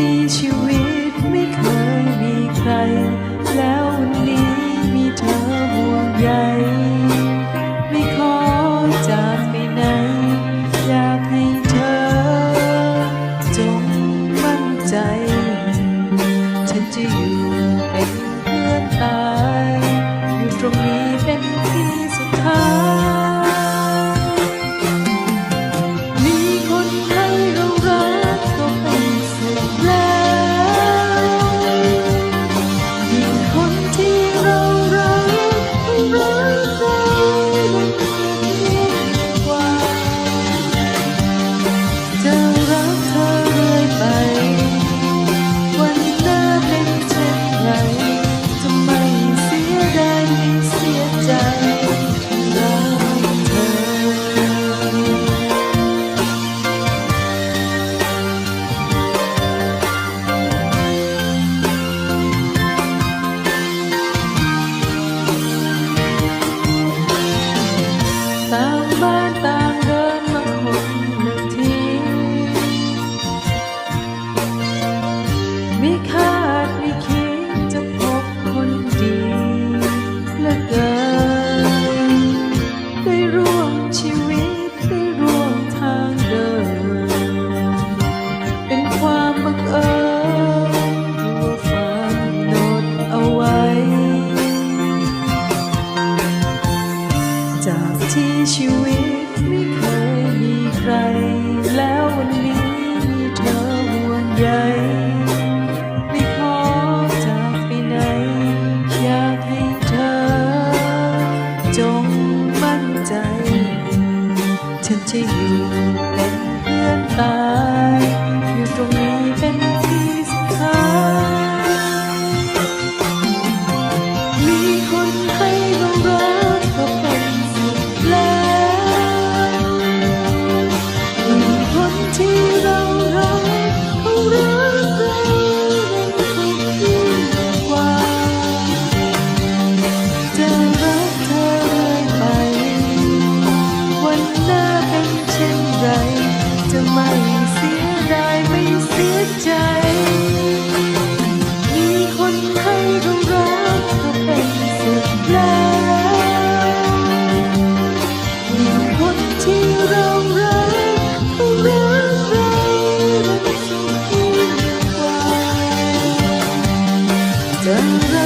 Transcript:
ที่ชีวิตไม่เคยมีใคร แล้ววันนี้มีเธอห่วงใยไม่ขอจากไปไหน อยากให้เธอ จงมั่นใจ ไม่เคยมีใคร แล้ววันนี้มีเธอห่วงใยไม่ขอจากไปไหน อยากให้เธอ จงมั่นใจ ฉันจะอยู่เป็นเพื่อนตา Yeah.